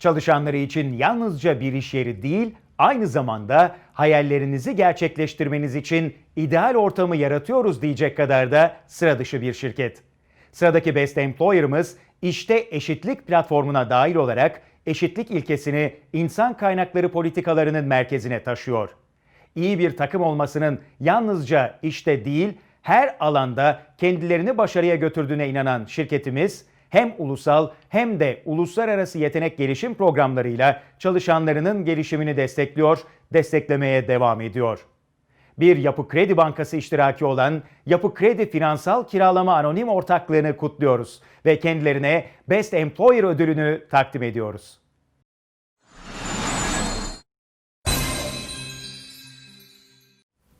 Çalışanları için yalnızca bir iş yeri değil, aynı zamanda hayallerinizi gerçekleştirmeniz için ideal ortamı yaratıyoruz diyecek kadar da sıra dışı bir şirket. Sıradaki Best Employer'ımız işte eşitlik platformuna dahil olarak eşitlik ilkesini insan kaynakları politikalarının merkezine taşıyor. İyi bir takım olmasının yalnızca işte değil, her alanda kendilerini başarıya götürdüğüne inanan şirketimiz hem ulusal hem de uluslararası yetenek gelişim programlarıyla çalışanlarının gelişimini destekliyor, desteklemeye devam ediyor. Bir Yapı Kredi Bankası iştiraki olan Yapı Kredi Finansal Kiralama Anonim Ortaklığını kutluyoruz ve kendilerine Best Employer ödülünü takdim ediyoruz.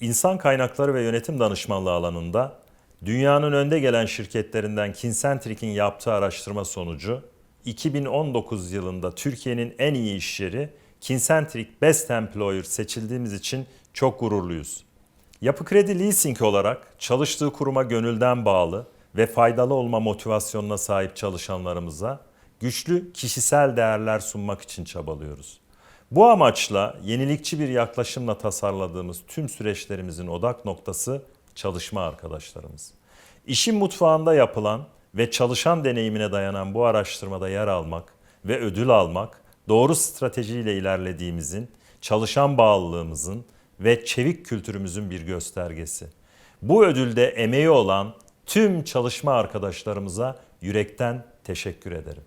İnsan kaynakları ve yönetim danışmanlığı alanında dünyanın önde gelen şirketlerinden Kincentric'in yaptığı araştırma sonucu 2019 yılında Türkiye'nin en iyi iş yeri Kincentric Best Employer seçildiğimiz için çok gururluyuz. Yapı Kredi Leasing olarak çalıştığı kuruma gönülden bağlı ve faydalı olma motivasyonuna sahip çalışanlarımıza güçlü kişisel değerler sunmak için çabalıyoruz. Bu amaçla yenilikçi bir yaklaşımla tasarladığımız tüm süreçlerimizin odak noktası çalışma arkadaşlarımız. İşin mutfağında yapılan ve çalışan deneyimine dayanan bu araştırmada yer almak ve ödül almak doğru stratejiyle ilerlediğimizin, çalışan bağlılığımızın ve çevik kültürümüzün bir göstergesi. Bu ödülde emeği olan tüm çalışma arkadaşlarımıza yürekten teşekkür ederim.